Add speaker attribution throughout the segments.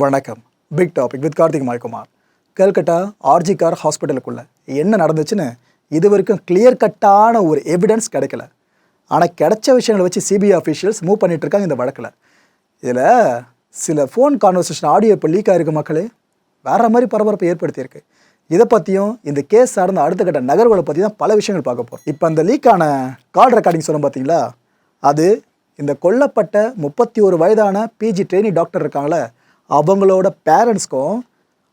Speaker 1: வணக்கம். Big topic with Karthik Maikumar. Calcutta RG Kar ஹாஸ்பிட்டலுக்குள்ளே என்ன நடந்துச்சுன்னு இது வரைக்கும் கிளியர் கட்டான ஒரு எவிடன்ஸ் கிடைக்கல. ஆனால் கிடைச்ச விஷயங்களை வச்சு சிபிஐ அஃபீஷியல்ஸ் மூவ் பண்ணிகிட்ருக்காங்க இந்த வழக்கில். இதில் சில ஃபோன் கான்வர்சேஷன் ஆடியோ இப்போ லீக் ஆகிருக்கு மக்களே. வேற மாதிரி பரபரப்பை ஏற்படுத்தியிருக்கு. இதை பற்றியும் இந்த கேஸ் சார்ந்த அடுத்த கட்ட நகர்வுகளை பற்றி தான் பல விஷயங்கள் பார்க்க போகிறோம் இப்போ அந்த லீக்கான கால் ரெக்கார்டிங் சொல்லும் பார்த்தீங்களா அது இந்த கொல்லப்பட்ட முப்பத்தி ஒரு வயதான பிஜி ட்ரெயினி டாக்டர் இருக்காங்களே அவங்களோட பேரண்ட்ஸ்க்கும்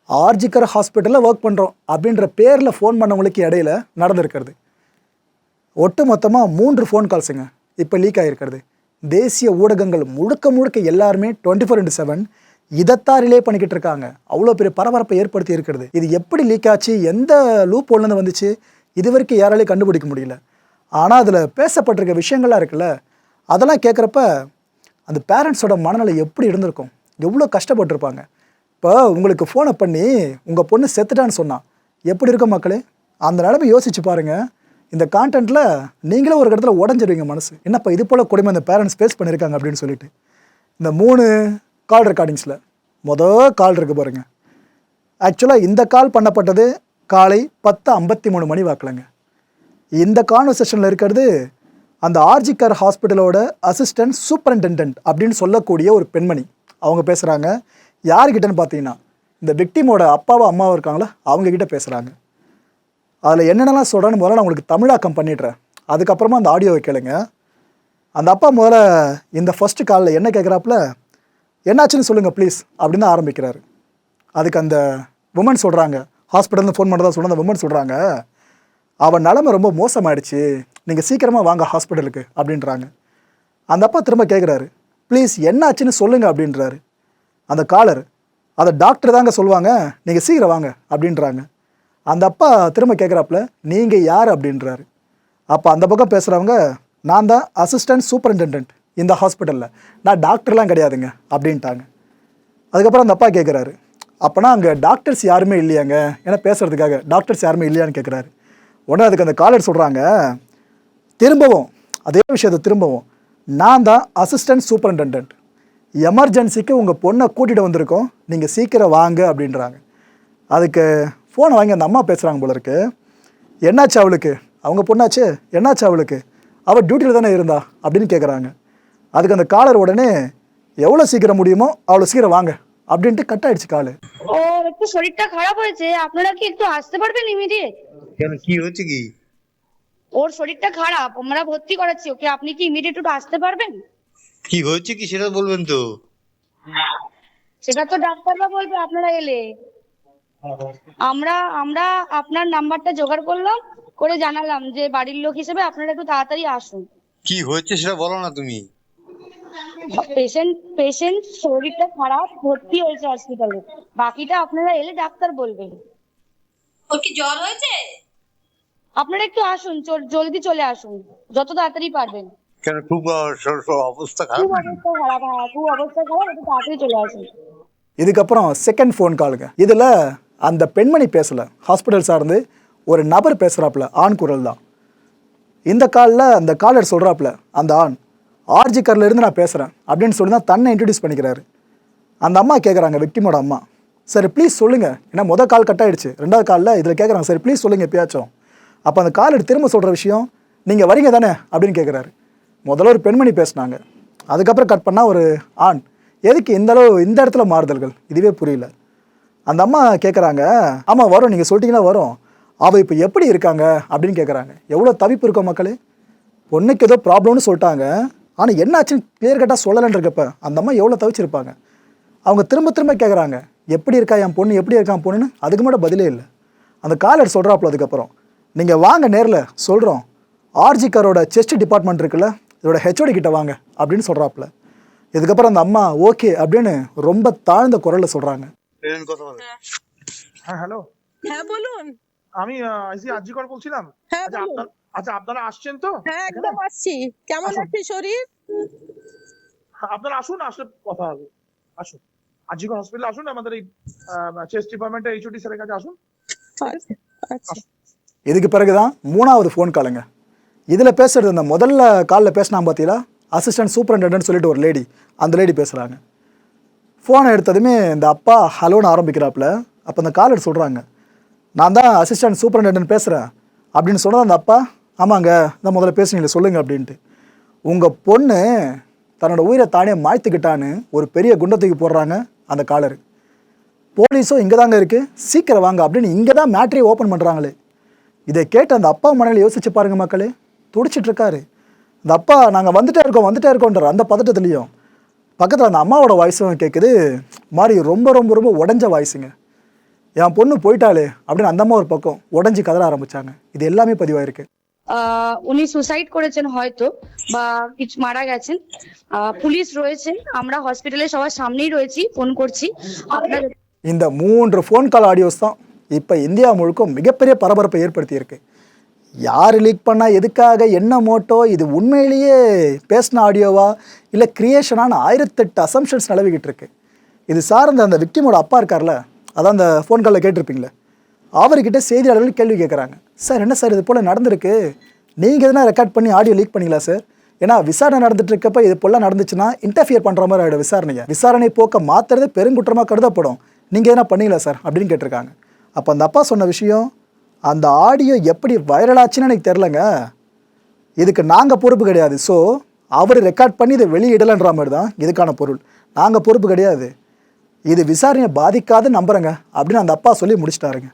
Speaker 1: ஆர்ஜிக்கர் ஹாஸ்பிட்டலில் ஒர்க் பண்ணுறோம் அப்படின்ற பேரில் ஃபோன் பண்ணவங்களுக்கு இடையில நடந்திருக்கிறது. ஒட்டு மொத்தமாக மூன்று ஃபோன் கால்ஸுங்க இப்போ லீக் ஆகிருக்கிறது தேசிய ஊடகங்கள் முழுக்க முழுக்க எல்லாருமே டுவெண்ட்டி ஃபோர் இன்ட்டு செவன் இதைத்தான் ரிலே பண்ணிக்கிட்டு இருக்காங்க. அவ்வளோ பெரிய பரபரப்பை ஏற்படுத்தி இருக்கிறது. இது எப்படி லீக் ஆச்சு? எந்த லூப் ஒன்று வந்துச்சு? இது வரைக்கும் யாராலையும் கண்டுபிடிக்க முடியல. ஆனால் அதில் பேசப்பட்டிருக்க விஷயங்கள்லாம் இருக்குல்ல அதெல்லாம் கேட்குறப்ப அந்த பேரண்ட்ஸோட மனநிலை எப்படி இருந்திருக்கும்? எவ்வளோ கஷ்டப்பட்டிருப்பாங்க. இப்போ உங்களுக்கு ஃபோனை பண்ணி உங்கள் பொண்ணு செத்துட்டான்னு சொன்னான் எப்படி இருக்கும் மக்களே? அந்த நிலமை யோசிச்சு பாருங்கள் இந்த கான்டென்ட்டில் நீங்களே ஒரு இடத்துல உடஞ்சிருவீங்க மனசு. என்னப்பா இது போல் கொடுமை அந்த பேரண்ட்ஸ் ஃபேஸ் பண்ணியிருக்காங்க அப்படின்னு சொல்லிட்டு. இந்த மூணு கால் ரெக்கார்டிங்ஸில் மொதல் கால் இருக்குது பாருங்க. ஆக்சுவலாக இந்த கால் பண்ணப்பட்டது காலை பத்து ஐம்பத்தி மூணு மணி வாக்கிலங்க. இந்த கான்வர்சேஷனில் இருக்கிறது அந்த ஆர்ஜிகர் ஹாஸ்பிட்டலோட அசிஸ்டன்ட் சூப்பரிண்டென்டென்ட் அப்படின்னு சொல்லக்கூடிய ஒரு பெண்மணி. அவங்க பேசுகிறாங்க யார்கிட்டன்னு பார்த்தீங்கன்னா இந்த விக்டிமோட அப்பாவோ அம்மாவோ இருக்காங்களோ அவங்கக்கிட்ட பேசுகிறாங்க அதில் என்னென்னலாம் சொல்கிறேன்னு முதல்ல நான் உங்களுக்கு தமிழாக்கம் பண்ணிடுறேன். அதுக்கப்புறமா அந்த ஆடியோவை கேளுங்க. அந்த அப்பா முதல்ல இந்த ஃபஸ்ட்டு காலில் என்ன கேட்குறாப்புல என்னாச்சுன்னு சொல்லுங்கள் ப்ளீஸ் அப்படின்னு ஆரம்பிக்கிறாரு. அதுக்கு அந்த உமன் சொல்கிறாங்க ஹாஸ்பிட்டலில் ஃபோன் பண்ணுறதா சொல்ல அந்த உமன் சொல்கிறாங்க அவன் நிலமை ரொம்ப மோசமாயிடுச்சு. நீங்கள் சீக்கிரமாக வாங்க ஹாஸ்பிட்டலுக்கு அப்படின்றாங்க. அந்த அப்பா திரும்ப கேட்குறாரு ப்ளீஸ் என்னாச்சுன்னு சொல்லுங்கள் அப்படின்றாரு. அந்த காலர் அதை டாக்டர் தாங்க சொல்லுவாங்க நீங்கள் சீக்கிரம் வாங்க அப்படின்றாங்க. அந்த அப்பா திரும்ப கேட்குறாப்புல நீங்கள் யார்? அப்படின்றாரு. அப்போ அந்த பக்கம் பேசுகிறவங்க நான் தான் அசிஸ்டன்ட் சூப்பரிண்டென்டென்ட் இந்த ஹாஸ்பிட்டலில் நான் டாக்டர்லாம் கிடையாதுங்க அப்படின்ட்டாங்க. அதுக்கப்புறம் அந்த அப்பா கேட்குறாரு அப்போனா அங்கே டாக்டர்ஸ் யாருமே இல்லையாங்க? ஏன்னா பேசுகிறதுக்காக டாக்டர்ஸ் யாருமே இல்லையான்னு கேட்குறாரு உடனே அதுக்கு அந்த காலர் சொல்கிறாங்க திரும்பவும் அதே விஷயத்தை திரும்பவும் நான் தான் அசிஸ்டன்ட் சூப்பரிண்டென்டென்ட் எமர்ஜென்சிக்கு உங்கள் பொண்ணை கூட்டிகிட்டு வந்திருக்கோம். நீங்கள் சீக்கிரம் வாங்க அப்படின்றாங்க. அதுக்கு ஃபோனை வாங்கி அந்த அம்மா பேசுகிறாங்க போல இருக்கு. என்னாச்சு அவளுக்கு? அவங்க பொண்ணாச்சு? என்னாச்சு அவளுக்கு? அவள் டியூட்டியில் தானே இருந்தா? அப்படின்னு கேட்குறாங்க அதுக்கு அந்த காலர் உடனே எவ்வளோ சீக்கிரம் முடியுமோ அவ்வளோ சீக்கிரம் வாங்க. அப்படின்ட்டு கட் ஆயிடுச்சு காலு.
Speaker 2: ও একটু শরীরটা খারাপ হয়েছে আপনারা কি একটু ওর শরীরটা খারাপ আমরা ভর্তি করাচ্ছি ওকে আপনি কি ইমিডিয়েট একটু আসতে পারবেন?
Speaker 3: কি হচ্ছে কি সেটা বলবেন তো?
Speaker 2: সেটা তো ডাক্তাররা বলবে আপনারা এলে। আমরা আমরা আপনার নাম্বারটা জোগাড় করলাম করে জানালাম যে বাড়ির লোক হিসেবে আপনারা একটু তাড়াতাড়ি আসুন।
Speaker 3: কি হয়েছে সেটা বলো না তুমি।
Speaker 2: পেশেন্ট পেশেন্ট শরীরটা খারাপ ভর্তি হয়েছে হসপিটালে বাকিটা আপনারা এলে ডাক্তার বলবেন।
Speaker 4: ওর কি জ্বর হয়েছে?
Speaker 2: আপনারা একটু আসুন চল- জলদি চলে আসুন যত তাড়াতাড়ি পারবেন
Speaker 3: কেন খুব আহ, স- স- অবস্থা
Speaker 2: খুব
Speaker 3: খারাপ
Speaker 2: অবস্থা খারাপ হ্যাঁ খুব অবস্থা খারাপ একটু তাড়াতাড়ি চলে আসুন
Speaker 1: இதுக்கப்புறம் செகண்ட் ஃபோன் காலுங்க இதில் அந்த பெண்மணி பேசலை ஹாஸ்பிட்டல் சார்ந்து ஒரு நபர் பேசுகிறாப்புல ஆண் குரல் தான் இந்த காலில் அந்த காலர் சொல்கிறாப்புல அந்த ஆண் ஆர்ஜி கார்ல இருந்து நான் பேசுகிறேன் அப்படின்னு சொல்லி தான் தன்னை இன்ட்ரடியூஸ் பண்ணிக்கிறாரு அந்த அம்மா கேட்குறாங்க விக்டிமோட அம்மா சரி ப்ளீஸ் சொல்லுங்கள் ஏன்னா மொதல் கால் கட் ஆயிடுச்சு ரெண்டாவது காலில் இதில் கேட்குறாங்க சரி ப்ளீஸ் சொல்லுங்கள் எப்பயாச்சும் அப்போ அந்த கால் திரும்ப சொல்கிற விஷயம் நீங்கள் வரீங்க தானே? அப்படின்னு கேட்குறாரு முதல்ல ஒரு பெண்மணி பேசுனாங்க. அதுக்கப்புறம் கட் பண்ணால் ஒரு ஆண். எதுக்கு இந்த அளவு இந்த இடத்துல மாறுதல்கள்? இதுவே புரியல. அந்த அம்மா கேட்குறாங்க ஆமாம் வரும். நீங்கள் சொல்லிட்டீங்கன்னா வரும். அவள் இப்போ எப்படி இருக்காங்க? அப்படின்னு கேட்குறாங்க எவ்வளோ தவிப்பு இருக்கோம் மக்களே? பொண்ணுக்கு ஏதோ ப்ராப்ளம்னு சொல்லிட்டாங்க. ஆனால் என்னாச்சுன்னு கிளியர் கட்டாக சொல்லலைன்னு இருக்கப்ப அந்த அம்மா எவ்வளோ தவிச்சிருப்பாங்க? அவங்க திரும்ப திரும்ப கேட்குறாங்க எப்படி இருக்கா என் பொண்ணு? எப்படி இருக்கான் பொண்ணுன்னு? அதுக்கு மட்டும் பதிலே இல்லை. அந்த காலர் சொல்கிறாப்புல அதுக்கப்புறம் நீங்கள் வாங்க நேரில் சொல்கிறோம் ஆர்ஜி காரோட செஸ்ட் டிபார்ட்மெண்ட் இருக்குல்ல இதோட ஹெச்ஓடி கிட்ட வாங்க அப்படின்னு சொல்கிறாப்புல இதுக்கப்புறம் அந்த அம்மா ஓகே அப்படின்னு ரொம்ப தாழ்ந்த குரலில் சொல்கிறாங்க
Speaker 3: ট্রেন কথা বলে
Speaker 5: হ্যাঁ হ্যালো
Speaker 6: হ্যাঁ বলুন
Speaker 5: আমি আইসি আজিকর বলছিলাম
Speaker 6: হ্যাঁ
Speaker 5: আচ্ছা
Speaker 6: বলুন
Speaker 5: আপনার আচ্ছা আপনারা আসছেন তো
Speaker 6: হ্যাঁ
Speaker 5: এখানে?
Speaker 6: একদম আসছি কেমন
Speaker 5: আসুন।
Speaker 6: আছে শরীর
Speaker 5: হ্যাঁ, আপনারা আসুন আসলে কথা হবে আসুন আজিকর হসপিটালে আসুন আমাদের এই চেস্ট ডিপার্টমেন্টের এইচওডি স্যারের কাছে আসুন
Speaker 6: আচ্ছা আচ্ছা
Speaker 1: இதுக்கு பிறகு தான் மூணாவது ஃபோன் காலுங்க இதில் பேசுறது இந்த முதல்ல காலில் பேசினா பார்த்தீங்களா அசிஸ்டன்ட் சூப்பரண்டன்ட்னு சொல்லிட்டு ஒரு லேடி அந்த லேடி பேசுகிறாங்க ஃபோனை எடுத்ததுமே இந்த அப்பா ஹலோன்னு ஆரம்பிக்கிறாப்புல. அப்போ அந்த கால் எடுத்து சொல்கிறாங்க நான் தான் அசிஸ்டன்ட் சூப்பரண்டென்ட் பேசுகிறேன் அப்படின்னு சொன்னது அந்த அப்பா ஆமாங்க நான் முதல்ல பேசுனீங்களே சொல்லுங்கள் அப்படின்ட்டு. உங்கள் பொண்ணு தன்னோட உயிரை தானே மாய்த்துக்கிட்டான்னு ஒரு பெரிய குண்டத்துக்கு போடுறாங்க அந்த காலர். போலீஸும் இங்கே தாங்க இருக்குது சீக்கிரம் வாங்க அப்படின்னு இங்கே தான் மேட்ரியை ஓப்பன் பண்ணுறாங்களே இதை கேட்டு அந்த அப்பா மனையில் யோசிச்சு பாருங்க மக்களே துடிச்சிட்டு இருக்காரு அந்த அப்பா நாங்கள் வந்துட்டே இருக்கோம் வந்துட்டே இருக்கோன்ற அந்த பதட்டத்துலேயும் பக்கத்தில் அந்த அம்மாவோட வாய்ஸும் கேட்குது மாதிரி ரொம்ப ரொம்ப ரொம்ப உடஞ்ச வாய்ஸுங்க என் பொண்ணு போயிட்டாளே அப்படின்னு அந்த அம்மா ஒரு பக்கம் உடஞ்சி கதற ஆரம்பிச்சாங்க இது எல்லாமே பதிவாயிருக்கு
Speaker 2: আহ, উনি সুসাইড করেছেন হয়তো বা কিছু মারা গেছেন আহ, পুলিশ রয়েছেন আমরা হসপিটালে সবার সামনেই রয়েছি ফোন করছি আপনারা
Speaker 1: இந்த மூன்று ஃபோன் கால் ஆடியோஸ் தான் இப்போ இந்தியா முழுக்கும் மிகப்பெரிய பரபரப்பை ஏற்படுத்தியிருக்கு. யார் லீக் பண்ணால் எதுக்காக என்ன மோட்டோ இது உண்மையிலேயே பேசின ஆடியோவா இல்லை கிரியேஷனான ஆயிரத்தெட்டு அசம்ஷன்ஸ் நிலவிக்கிட்டு இருக்கு இது சார்ந்த அந்த விக்டிமோட அப்பா இருக்கார்ல அதான் அந்த ஃபோன் காலில் கேட்டிருப்பீங்களே அவர்கிட்ட செய்தியாளர்கள் கேள்வி கேட்குறாங்க சார் என்ன சார் இது போல் நடந்திருக்கு? நீங்கள் எதனா ரெக்கார்ட் பண்ணி ஆடியோ லீக் பண்ணீங்களா சார்? ஏன்னா விசாரணை நடந்துட்டு இருக்கப்ப இது போல நடந்துச்சுன்னா இன்டர்ஃபியர் பண்ணுற மாதிரி ஆகிடும் விசாரணையை. விசாரணை போக்க மாத்துறது பெருங்குற்றமாக கருதப்படும். நீங்கள் எதனா பண்ணீங்களா சார்? அப்படின்னு கேட்டிருக்காங்க. அப்போ அந்த அப்பா சொன்ன விஷயம் அந்த ஆடியோ எப்படி வைரலாச்சுன்னு எனக்கு தெரிலங்க இதுக்கு நாங்கள் பொறுப்பு கிடையாது. ஸோ அவர் ரெக்கார்ட் பண்ணி இதை வெளியிடலைன்ற மாதிரி தான் இதுக்கான பொருள். நாங்கள் பொறுப்பு கிடையாது. இது விசாரணையை பாதிக்காது நம்புகிறேங்க அப்படின்னு அந்த அப்பா சொல்லி முடிச்சிட்டாருங்க.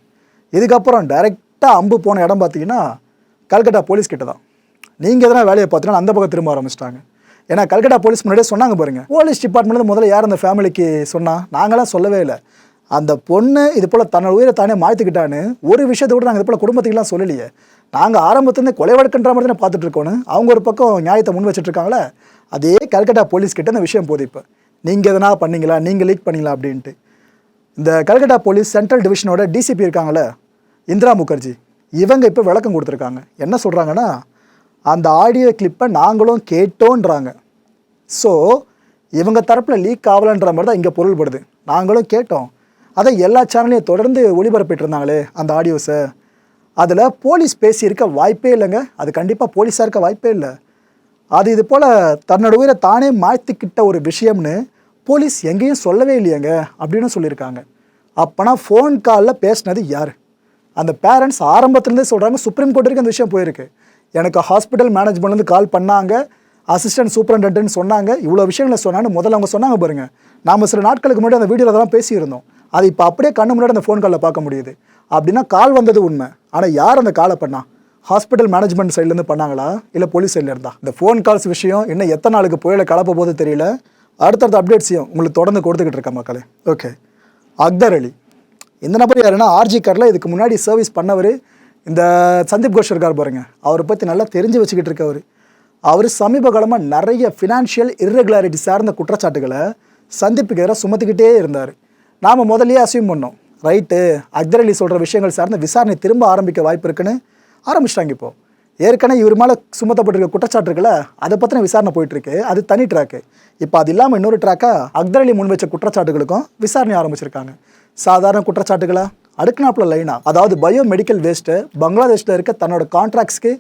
Speaker 1: இதுக்கப்புறம் டைரெக்டாக அம்பு போன இடம் பார்த்தீங்கன்னா கல்கட்டா போலீஸ் கிட்ட தான். நீங்கள் எதனா வேலையை பார்த்தீங்கன்னா அந்த பக்கம் திரும்ப ஆரம்பிச்சிட்டாங்க. ஏன்னா கல்கட்டா போலீஸ் முன்னாடியே சொன்னாங்க பாருங்க. போலீஸ் டிபார்ட்மெண்ட்ல முதல்ல யார் அந்த ஃபேமிலிக்கு சொன்னால் நாங்களாம் சொல்லவே இல்லை. அந்த பொண்ணு இது போல் தன்னோட உயிரை தானே மாற்றிக்கிட்டான்னு ஒரு விஷயத்தை கூட நாங்கள் இது போல் குடும்பத்துக்கெல்லாம் சொல்லலையே. நாங்கள் ஆரம்பத்துலேருந்து கொலை வழக்குன்ற மாதிரி தானே பார்த்துட்ருக்கோன்னு அவங்க ஒரு பக்கம் நியாயத்தை முன் வச்சுட்ருக்காங்களே அதே கல்கட்டா போலீஸ் கிட்ட இந்த விஷயம் போகுது இப்போ. நீங்கள் எதனா பண்ணீங்களா? நீங்கள் லீக் பண்ணீங்களா? அப்படின்ட்டு. இந்த கல்கட்டா போலீஸ் சென்ட்ரல் டிவிஷனோட டிசிபி இருக்காங்களே இந்திரா முகர்ஜி இவங்க இப்போ விளக்கம் கொடுத்துருக்காங்க. என்ன சொல்கிறாங்கன்னா அந்த ஆடியோ கிளிப்பை நாங்களும் கேட்டோன்றாங்க. ஸோ இவங்க தரப்பில் லீக் ஆகலன்ற மாதிரி தான் இங்கே பொருள்படுது. நாங்களும் கேட்டோம். அதை எல்லா சேனல்லையும் தொடர்ந்து ஒளிபரப்பிட்டு இருந்தாங்களே அந்த ஆடியோஸை அதில் போலீஸ் பேசியிருக்க வாய்ப்பே இல்லைங்க. அது கண்டிப்பாக போலீஸாக இருக்க வாய்ப்பே இல்லை. அது இது போல் தன்னோட உயிரை தானே மாற்றிக்கிட்ட ஒரு விஷயம்னு போலீஸ் எங்கேயும் சொல்லவே இல்லையேங்க அப்படின்னு சொல்லியிருக்காங்க. அப்போனா ஃபோன் காலில் பேசினது யார்? அந்த பேரண்ட்ஸ் ஆரம்பத்துலேருந்தே சொல்கிறாங்க சுப்ரீம் கோர்ட் வரைக்கும் அந்த விஷயம் போயிருக்கு. எனக்கு ஹாஸ்பிட்டல் மேனேஜ்மெண்ட்லேருந்து கால் பண்ணாங்க. அசிஸ்டன்ட் சூப்பரண்டன்ட்னு சொன்னாங்க. இவ்வளோ விஷயங்களை சொன்னான்னு முதல்ல அவங்க சொன்னாங்க பாருங்கள் நாம் சில நாட்களுக்கு முன்னாடி அந்த வீடியோவில் தான் பேசியிருந்தோம். அது இப்போ அப்படியே கண்ணு முன்னாடி அந்த ஃபோன் காலில் பார்க்க முடியுது. அப்படின்னா கால் வந்தது உண்மை. ஆனால் யார் அந்த காலை பண்ணா? ஹாஸ்பிட்டல் மேனேஜ்மெண்ட் சைட்லேருந்து பண்ணாங்களா? இல்லை போலீஸ் சைடில் இருந்தா? இந்த ஃபோன் கால்ஸ் விஷயம் இன்னும் எத்தனை நாளுக்கு புயலை கலப்ப போது தெரியல. அடுத்தடுத்த அப்டேட்ஸையும் உங்களுக்கு தொடர்ந்து கொடுத்துக்கிட்டு இருக்கேன் மக்களே. ஓகே அக்தர் அலி. இந்த நபர் யாருன்னா ஆர்ஜி காரில் இதுக்கு முன்னாடி சர்வீஸ் பண்ணவர் இந்த சந்தீப் கோஷ் இருக்கார் பாருங்க. அவரை பற்றி நல்லா தெரிஞ்சு வச்சுக்கிட்டு இருக்கவர். அவர் சமீப காலமாக நிறைய ஃபினான்ஷியல் இர்ரெகுலாரிட்டி சார்ந்த குற்றச்சாட்டுகளை சந்திப்புக்கு எதிராக சுமத்திக்கிட்டே இருந்தார். நாம் முதல்லயே அசியூம் பண்ணோம். ரைட்டு அக்தரலி சொல்கிற விஷயங்கள் சார்ந்த விசாரணை திரும்ப ஆரம்பிக்க வாய்ப்பு இருக்குன்னு ஆரம்பிச்சிட்டாங்க இப்போ. ஏற்கனவே இவர் மேலே சுமத்தப்பட்டிருக்க குற்றச்சாட்டுகளை அதை பற்றின விசாரணை போயிட்டுருக்கு. அது தனி ட்ராக்கு இப்போ அது இல்லாமல் இன்னொரு ட்ராக்காக அக்தரலி முன் வச்ச குற்றச்சாட்டுகளுக்கும் விசாரணை ஆரம்பிச்சிருக்காங்க. சாதாரண குற்றச்சாட்டுகளா? அடுக்குனாப்புல லைனா அதாவது பயோ மெடிக்கல் வேஸ்ட்டு பங்களாதேஷில் இருக்க தன்னோட கான்ட்ராக்ட்ஸ்க்கு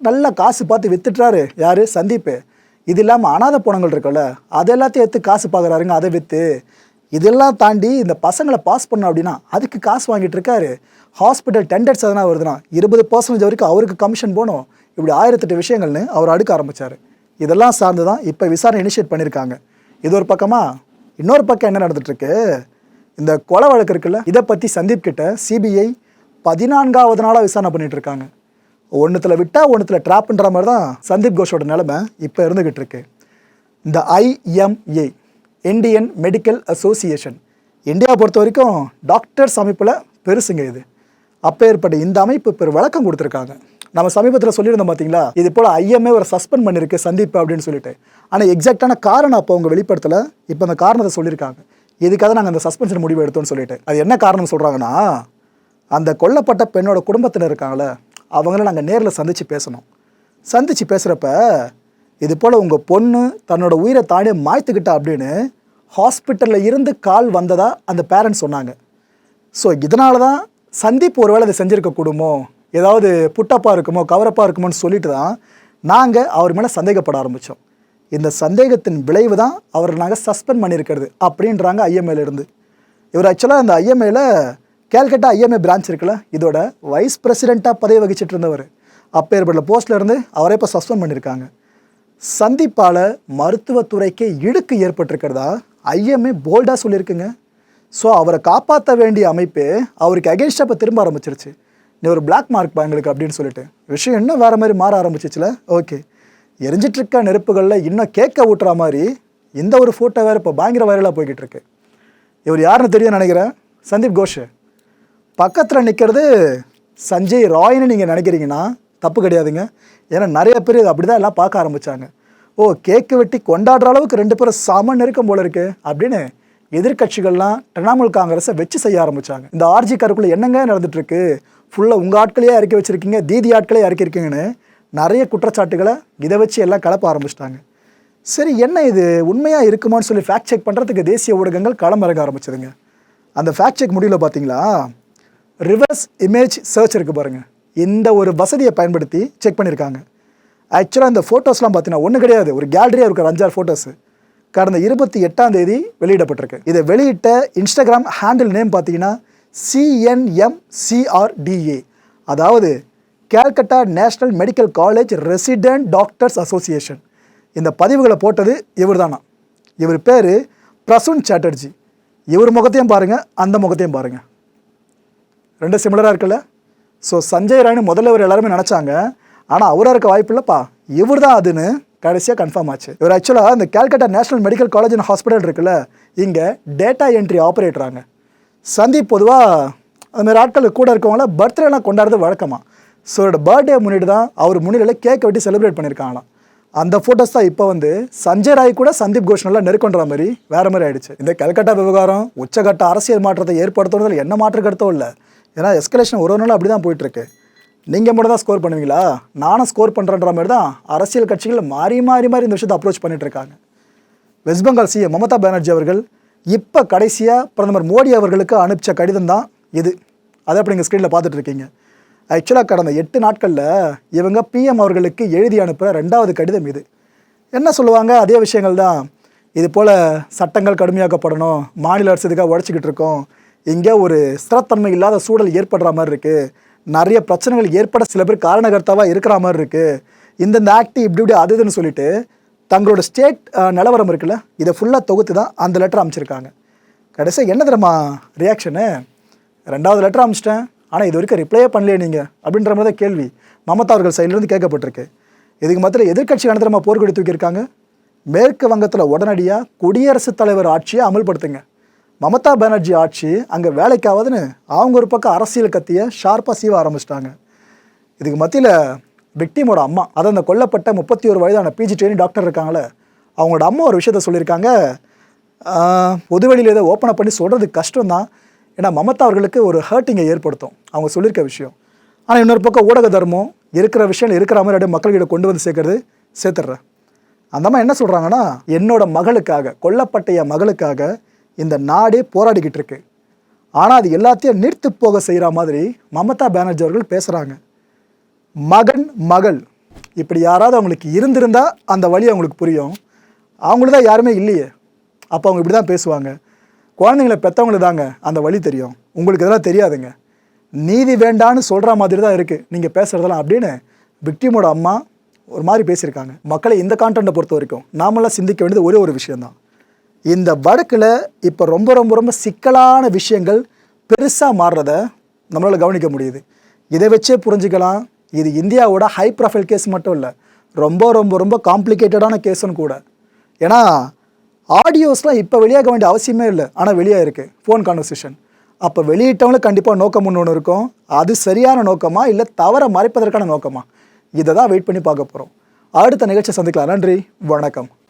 Speaker 1: நல்ல காசு பார்த்து வித்துட்டுறாரு. யார்? சந்தீப். இது இல்லாமல் அனாத பணங்கள் இருக்குல்ல அது எல்லாத்தையும் எடுத்து காசு பார்க்குறாருங்க அதை விற்று இதெல்லாம் தாண்டி இந்த பசங்களை பாஸ் பண்ணோம் அப்படின்னா அதுக்கு காசு வாங்கிட்டு இருக்காரு. ஹாஸ்பிட்டல் டெண்டர்ஸ் எதனா வருதுன்னா இருபது பர்சன்டேஜ் வரைக்கும் அவருக்கு கமிஷன் போகணும் இப்படி ஆயிரத்தெட்டு விஷயங்கள்னு அவர் அடுக்க ஆரம்பிச்சார். இதெல்லாம் சார்ந்து தான் இப்போ விசாரணை இனிஷியேட் பண்ணியிருக்காங்க இது ஒரு பக்கமா? இன்னொரு பக்கம் என்ன நடந்துட்டுருக்கு? இந்த கொலை வழக்கு இருக்குல்ல இதை பற்றி சந்தீப் கிட்ட சிபிஐ பதினான்காவது நாளாக விசாரணை பண்ணிட்டு இருக்காங்க. ஒன்றுத்தில் விட்டால் ஒன்றுத்தில் ட்ராப்ன்ற மாதிரி தான் சந்தீப் கோஷோட நிலைமை இப்போ இருந்துக்கிட்டு இருக்கு. இந்த IMA Indian medical association. India பொறுத்த வரைக்கும் டாக்டர்ஸ் அமைப்பில் பெருசுங்க இது. அப்பேற்பட்ட இந்த அமைப்பு பெரு விளக்கம் கொடுத்துருக்காங்க. நம்ம சமீபத்தில் சொல்லியிருந்தோம் பார்த்தீங்களா இது போல் ஐஎம்ஏ ஒரு சஸ்பெண்ட் பண்ணியிருக்கு சந்திப்பு அப்படின்னு சொல்லிட்டு. ஆனால் எக்ஸாக்டான காரணம் அப்போ அவங்க வெளிப்படுத்தலை. இப்போ அந்த காரணத்தை சொல்லியிருக்காங்க. இதுக்காக நாங்கள் அந்த சஸ்பென்ஷன் முடிவு எடுத்தோம்னு சொல்லிட்டு. அது என்ன காரணம் சொல்கிறாங்கன்னா அந்த கொல்லப்பட்ட பெண்ணோட குடும்பத்தில் இருக்காங்களே அவங்கள நாங்கள் நேரில் சந்தித்து பேசணும். சந்தித்து பேசுகிறப்ப இது போல் உங்கள் பொண்ணு தன்னோட உயிரை தானே மாய்த்துக்கிட்டா அப்படின்னு ஹாஸ்பிட்டலில் இருந்து கால் வந்ததா அந்த பேரண்ட்ஸ் சொன்னாங்க. ஸோ இதனால தான் சந்தீப் ஒருவேளை அதை செஞ்சுருக்க கூடுமோ? ஏதாவது புட்டப்பாக இருக்குமோ கவரப்பாக இருக்குமோன்னு சொல்லிட்டு தான் நாங்கள் அவர் மேலே சந்தேகப்பட ஆரம்பித்தோம் இந்த சந்தேகத்தின் விளைவு தான் அவரை நாங்கள் சஸ்பெண்ட் பண்ணியிருக்கிறது அப்படின்றாங்க ஐஎம்ஏல இருந்து. இவர் ஆக்சுவலாக அந்த ஐஎம்ஏல கேல்கட்டா ஐஎம்ஏ பிரான்ச் இருக்குல்ல இதோட வைஸ் பிரசிடெண்ட்டாக பதவி வகிச்சிட்டு இருந்தவர். அப்பேற்பட்ட போஸ்ட்ல இருந்து அவரே இப்போ சஸ்பெண்ட் பண்ணியிருக்காங்க. சந்திப்பால் மருத்துவத்துறைக்கு இழுக்கு ஏற்பட்டிருக்கிறதா? ஐஎம்ஏ போல்டாக சொல்லியிருக்குங்க. ஸோ அவரை காப்பாற்ற வேண்டிய அமைப்பு அவருக்கு அகேன்ஸ்டாக இப்போ திரும்ப ஆரம்பிச்சிருச்சு. நீ ஒரு பிளாக் மார்க் பா எங்களுக்கு அப்படின்னு சொல்லிட்டு. விஷயம் இன்னும் வேறு மாதிரி மாற ஆரம்பிச்சிச்சுல? ஓகே எரிஞ்சிட்ருக்க நெருப்புகளில் இன்னும் கேட்க ஊட்டுற மாதிரி இந்த ஒரு ஃபோட்டோ வேறு இப்போ பயங்கர வைரலாக போய்கிட்டு இருக்கு இவர் யாருன்னு தெரியும் நினைக்கிறேன்? சந்தீப் கோஷ். பக்கத்தில் நிற்கிறது சஞ்சய் ராய்னு நீங்கள் நினைக்கிறீங்கன்னா தப்பு கிடையாதுங்க. ஏன்னா நிறைய பேர் அப்படி தான் எல்லாம் பார்க்க ஆரம்பித்தாங்க ஓ கேக்கு வெட்டி கொண்டாடுற அளவுக்கு ரெண்டு பேரும் சம நெருக்கம் போல இருக்கு அப்படின்னு எதிர்க்கட்சிகள்லாம் திரிணாமுல் காங்கிரஸை வச்சு செய்ய ஆரம்பிச்சாங்க. இந்த ஆர்ஜி கருக்குள்ளே என்னங்க நடந்துட்டுருக்கு? ஃபுல்லாக உங்கள் ஆட்களையே இறக்கி வச்சுருக்கீங்க தீதி ஆட்களே இறக்கிருக்கீங்கன்னு நிறைய குற்றச்சாட்டுகளை இதை வச்சு எல்லாம் கலப்ப ஆரம்பிச்சிட்டாங்க. சரி என்ன இது? உண்மையாக இருக்குமான்னு சொல்லி ஃபேக்ட் செக் பண்ணுறதுக்கு தேசிய ஊடகங்கள் களமிறங்க ஆரம்பிச்சதுங்க. அந்த ஃபேக்ட் செக் முடியல பார்த்தீங்களா ரிவர்ஸ் இமேஜ் சர்ச் இருக்குது பாருங்கள் இந்த ஒரு வசதியை பயன்படுத்தி செக் பண்ணியிருக்காங்க. ஆக்சுவலாக இந்த ஃபோட்டோஸ்லாம் பார்த்தீங்கன்னா ஒன்றும் கிடையாது. ஒரு கேலரியாக இருக்கிற அஞ்சாறு ஃபோட்டோஸ் கடந்த இருபத்தி எட்டாம் தேதி வெளியிடப்பட்டிருக்கு. இதை வெளியிட்ட இன்ஸ்டாகிராம் ஹேண்டில் நேம் பார்த்தீங்கன்னா சிஎன்எம்சிஆர்டிஏ அதாவது Calcutta national medical college resident doctors association இந்த பதிவுகளை போட்டது இவர் தானா இவர் பேர் பிரசுன் சாட்டர்ஜி இவர் முகத்தையும் பாருங்கள் அந்த முகத்தையும் பாருங்கள் ரெண்டு சிமிலராக இருக்குல்ல? ஸோ சஞ்சய் ராய்னு முதல்ல இவர் எல்லாருமே நினச்சாங்க. ஆனால் அவராக இருக்க வாய்ப்பு இல்லைப்பா. இவர் தான் அதுன்னு கடைசியாக கன்ஃபார்ம் ஆச்சு. இவர் ஆக்சுவலாக இந்த Calcutta national medical college and hospital இருக்குல்ல இங்கே டேட்டா என்ட்ரி ஆப்ரேட்டராங்க சந்தீப் பொதுவாக அதுமாதிரி ஆட்கள் கூட இருக்கவங்கள பர்த்டேலாம் கொண்டாடுறது வழக்கமாக ஸோ அவரோட பர்த்டே முன்னிட்டு தான் அவர் முன்னிலையில் கேக் வெட்டி செலிப்ரேட் பண்ணியிருக்காங்களாம். அந்த ஃபோட்டோஸ் தான் இப்போ வந்து சஞ்சய் ராய் கூட சந்தீப் கோஷ் நல்லா நெருக்கன்ற மாதிரி வேற மாதிரி ஆயிடுச்சு. இந்த கல்கட்டா விவகாரம் உச்சகட்ட அரசியல் மாற்றத்தை ஏற்படுத்துறதுல என்ன மாற்று கருத்தும் இல்லை. ஏன்னா எஸ்கலேஷன் ஒரு ஒரு நாள் அப்படி தான் போயிட்டுருக்கு. நீங்கள் மட்டும் தான் ஸ்கோர் பண்ணுவீங்களா? நானும் ஸ்கோர் பண்ணுறன்ற மாதிரி தான் அரசியல் கட்சிகள் மாறி மாறி மாறி இந்த விஷயத்தை அப்ரோச் பண்ணிகிட்டு இருக்காங்க வெஸ்ட் பெங்கால் சிஎம் மமதா பானர்ஜி அவர்கள் இப்போ கடைசியாக பிரதமர் மோடி அவர்களுக்கு அனுப்பிச்ச கடிதம் தான் இது. அதை அப்படி நீங்கள் ஸ்க்ரீனில் பார்த்துட்டு இருக்கீங்க ஆக்சுவலாக கடந்த எட்டு நாட்களில் இவங்க பிஎம் அவர்களுக்கு எழுதி அனுப்புகிற ரெண்டாவது கடிதம் இது. என்ன சொல்லுவாங்க? அதே விஷயங்கள் தான். இது போல் சட்டங்கள் கடுமையாக்கப்படணும். மாநில அரசு இதுக்காக உழைச்சிக்கிட்டு இருக்கோம். இங்கே ஒரு ஸ்திரத்தன்மை இல்லாத சூழல் ஏற்படுற மாதிரி இருக்குது நிறைய பிரச்சனைகள் ஏற்பட சில பேர் காரணகர்த்தாவாக இருக்கிற மாதிரி இருக்குது இந்தந்த ஆக்டி இப்படி இப்படி அது இதுன்னு சொல்லிட்டு தங்களோட ஸ்டேட் நிலவரம் இருக்குல்ல இதை ஃபுல்லாக தொகுத்து தான் அந்த லெட்டர் அமைச்சிருக்காங்க. கடைசியாக என்ன தெரியுமா ரியாக்ஷனு ரெண்டாவது லெட்டர் அமைச்சிட்டேன். ஆனால் இது வரைக்கும் ரிப்ளையே பண்ணலையே நீங்கள் அப்படின்ற மாதிரி தான் கேள்வி. மமதா அவர்கள் சைட்லேருந்து கேட்கப்பட்டிருக்கு. இதுக்கு மத்தியில் எதிர்கட்சி அனந்தரமாக போர்க்கொடி தூக்கியிருக்காங்க? மேற்கு வங்கத்தில் உடனடியாக குடியரசுத் தலைவர் ஆட்சியை அமல்படுத்துங்க. மமதா பானர்ஜி ஆட்சி அங்கே வேலைக்காவதுன்னு அவங்க ஒரு பக்கம் அரசியல் கத்தியை ஷார்ப்பாக சீவ ஆரம்பிச்சிட்டாங்க. இதுக்கு மத்தியில் விக்டிமோட அம்மா அதை அந்த கொல்லப்பட்ட முப்பத்தி ஒரு வயதான பிஜி ட்ரெயினி டாக்டர் இருக்காங்களே அவங்களோட அம்மா ஒரு விஷயத்த சொல்லியிருக்காங்க. பொதுவெளியில் ஏதோ ஓப்பன் பண்ணி சொல்கிறது கஷ்டம்தான். ஏன்னா மமதா அவர்களுக்கு ஒரு ஹர்ட்டிங்கை ஏற்படுத்தும் அவங்க சொல்லியிருக்க விஷயம். ஆனால் இன்னொரு பக்கம் ஊடக தர்மம் இருக்கிற விஷயம் இருக்கிற மாதிரி அப்படியே மக்கள்கிட்ட கொண்டு வந்து சேர்க்கறது சேர்த்துட்றேன். அந்த அம்மா என்ன சொல்கிறாங்கன்னா என்னோட மகளுக்காக கொல்லப்பட்ட என் மகளுக்காக இந்த நாடே போராடிக்கிட்டு இருக்கு. ஆனால் அது எல்லாத்தையும் நீர்த்து போக செய்கிற மாதிரி மமதா பானர்ஜி அவர்கள் பேசுகிறாங்க மகன் மகள். இப்படி யாராவது அவங்களுக்கு இருந்திருந்தால் அந்த வழி அவங்களுக்கு புரியும். அவங்களுக்கு தான் யாருமே இல்லையே. அப்போ அவங்க இப்படி தான் பேசுவாங்க. குழந்தைங்களை பெற்றவங்களுக்கு தாங்க அந்த வழி தெரியும். உங்களுக்கு இதெல்லாம் தெரியாதுங்க. நீதி வேண்டான்னு சொல்கிற மாதிரி தான் இருக்குது நீங்கள் பேசுகிறதெல்லாம் அப்படின்னு விக்டிமோட அம்மா ஒரு மாதிரி பேசியிருக்காங்க. மக்களை இந்த கான்டென்ட்டை பொறுத்த வரைக்கும் நாமெல்லாம் சிந்திக்க வேண்டியது ஒரே ஒரு விஷயம்தான். இந்த வடக்கில் இப்போ ரொம்ப ரொம்ப ரொம்ப சிக்கலான விஷயங்கள் பெருசாக மாறுறத நம்மளால் கவனிக்க முடியுது. இதை வச்சே புரிஞ்சுக்கலாம். இது இந்தியாவோட ஹை ப்ரொஃபைல் கேஸ் மட்டும் இல்லை ரொம்ப ரொம்ப ரொம்ப காம்ப்ளிகேட்டடான கேஸும் கூட. ஏன்னா ஆடியோஸ்லாம் இப்போ வெளியாக வேண்டிய அவசியமே இல்லை. ஆனால் வெளியாக இருக்குது ஃபோன் கான்வர்சேஷன் அப்போ வெளியிட்டவங்களும் கண்டிப்பாக நோக்கம் ஒன்று ஒன்று இருக்கும். அது சரியான நோக்கமா இல்லை தவறை மறைப்பதற்கான நோக்கமா? இதை தான் வெயிட் பண்ணி பார்க்க போகிறோம் அடுத்த நிகழ்ச்சி சந்திக்கலாம். நன்றி. வணக்கம்.